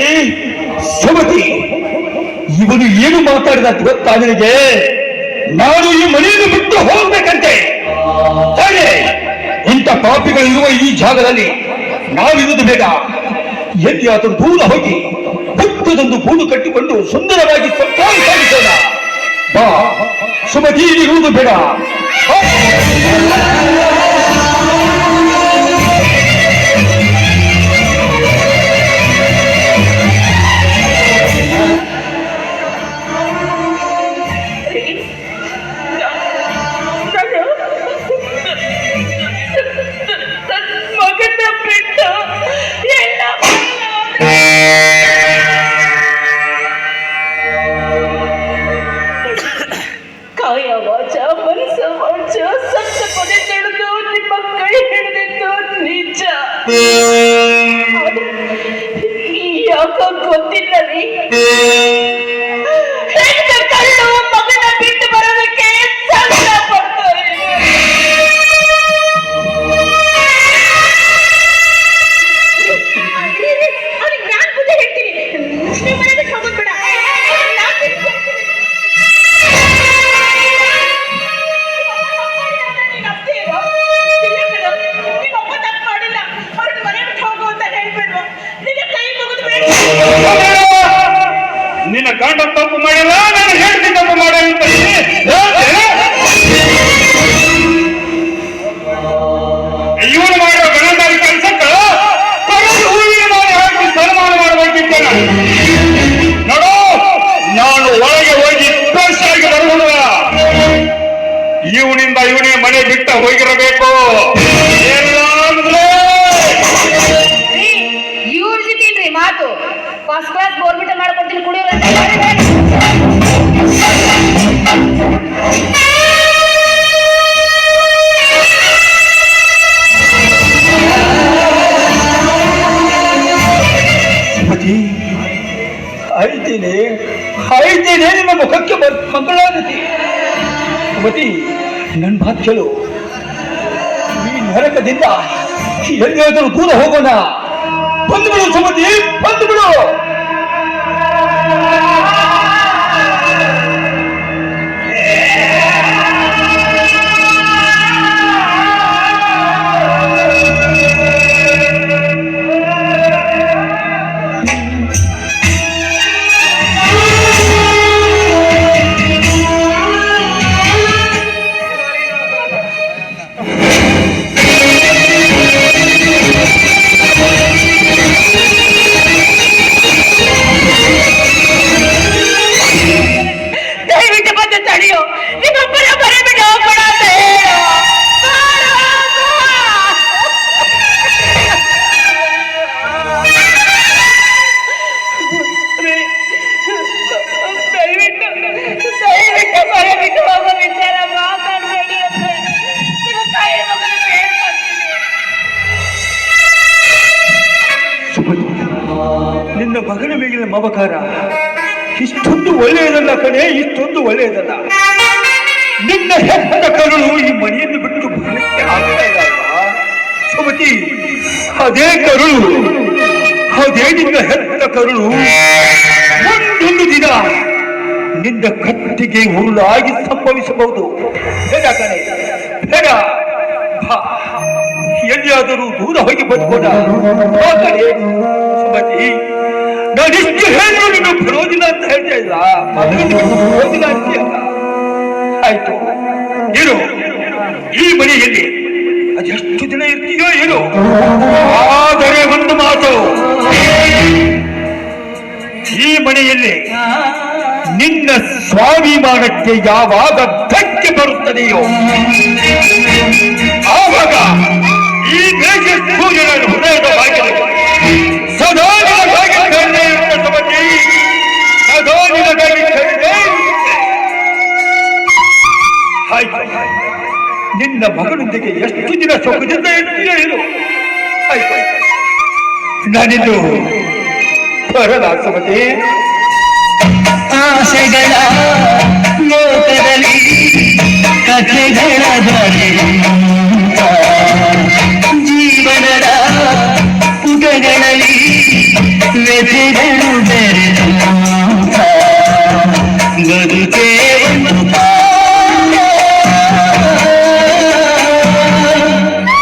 ಸುಮತಿ ಸುಮತಿ ಇವನು ಏನು ಮಾತಾಡಿದ ಗೊತ್ತಾ ನಿನಗೆ? ನಾನು ಈ ಮನೆಯನ್ನು ಬಿಟ್ಟು ಹೋಗ್ಬೇಕಂತೆ. ಹಾಗೆ ಇಂಥ ಪಾಪಿಗಳು ಇರುವ ಈ ಜಾಗದಲ್ಲಿ ನಾವಿರುವುದು ಬೇಡ ಎಲ್ಲಿಯಾದರೂ ದೂರ ಹೋಗಿ ಪುಟ್ಟದೊಂದು ಗೂಡು ಕಟ್ಟಿಕೊಂಡು ಸುಂದರವಾಗಿ ಸೊಕ್ಕಾಗಿ ಸಾಗಿಸೋಣ ಬಾ ಸುಮತಿ ಇರುವುದು ಬೇಡ. ಯಾಕ ಗೊತ್ತಿಲ್ಲ ರೀ ಗಂಡ ತಪ್ಪು ಮಾಡಿಲ್ಲ, ನಾನು ಹೆಂಡತಿ ತಪ್ಪು ಅಂತ. ಇವನು ಮಾಡೋ ಗಣದಾರಿ ಕೆಲಸಕ್ಕ ಹೂವಿನ ಮಾಲೆ ಹಾಕಿ ಸನ್ಮಾನ ಮಾಡಬೇಕಿತ್ತ. ನೋಡು, ನಾನು ಒಳಗೆ ಹೋಗಿ ಸ್ಪರ್ಶಾಗಿ ಬರುವುದ ಇವನಿಂದ ಇವನೇ ಮನೆ ಬಿಟ್ಟ ಹೋಗಿರಬೇಕು ಇಲ್ಲ ಐತೇನೆ ಅಳ್ತೀನಿ ನಿನ್ನ ಮುಖಕ್ಕೆ ಬರ್, ಮಂಗಳಾರತಿ. ಮತಿ ನನ್ನ ಮಾತು ಕೇಳು. ಈ ನರಕದಿಂದ ಎಲ್ಲಿಯಾದರೂ ದೂರ ಹೋಗೋಣ. ಬಂದುಬಿಡು ಸುಮತಿ, ಬಂದುಬಿಡು. ಮಾತಾಡಬೇಡಿ ನಿಮ್ಮಪ್ಪನ ನಿಮ್ಮ ಕೈ ಮುಗಿದು ಬೇಡ್ಕೊತೀನಿ ಸುಮತಿ ನಿನ್ನ ಮಗನ ಮೇಲಿನ ಮಮಕಾರ ಇಷ್ಟೊಂದು ಒಳ್ಳೆಯದಲ್ಲ ಕಣೆ, ಇಷ್ಟೊಂದು ಒಳ್ಳೆಯದಲ್ಲ. ನಿನ್ನ ಹೆತ್ತ ಕರುಳು ಈ ಮನೆಯನ್ನು ಬಿಟ್ಟು? ಸುಮತಿ, ಅದೇ ಕರುಳು, ಅದೇ ನಿನ್ನ ಹೆತ್ತ ಕರುಳು. ಒಂದೊಂದು ದಿನ ನಿನ್ನ ಕತ್ತಿಗೆ ಉರುಳಾಗಿ ಸಂಭವಿಸಬಹುದು. ಬೇಡ ಕಣೆ, ಬೇಡ. ಎಲ್ಲಿಯಾದರೂ ದೂರ ಹೋಗಿ ಬದುಕೋಣ ಬಾ ಕಣೆ. ಇಷ್ಟು ಹೇಳಿದ್ರು ನೀನು ಬರೋದಿಲ್ಲ ಅಂತ ಹೇಳ್ತಾ ಇಲ್ಲ ಬರೋದಿಲ್ಲ ಅಂತ ಆಯ್ತು. ಇರು. ಈ ಮನೆಯಲ್ಲಿ ಅದೆಷ್ಟು ದಿನ ಇರ್ತೀಯೋ ಇರು. ಆದರೆ ಒಂದು ಮಾತು. ಈ ಮನೆಯಲ್ಲಿ ನಿನ್ನ ಸ್ವಾಭಿಮಾನಕ್ಕೆ ಯಾವಾಗ ಧಕ್ಕೆ ಬರುತ್ತದೆಯೋ ಆವಾಗ ನಿನ್ನ ಮಗನೊಂದಿಗೆ ಎಷ್ಟು ದಿನ ಸುಖದಿಂದ ಇರ್ತೀಯ ಇರು ಆಯ್ತು ನಾನಿನ್ನು ಬರಲ್ಲ ಸಮತಿ ಆಸೆಗಳ ಲೋಕದಲ್ಲಿ ಕಥೆಗಳ ಬರೆಯುತ್ತ ಜೀವನದ ಪುಟಗಳಲ್ಲಿ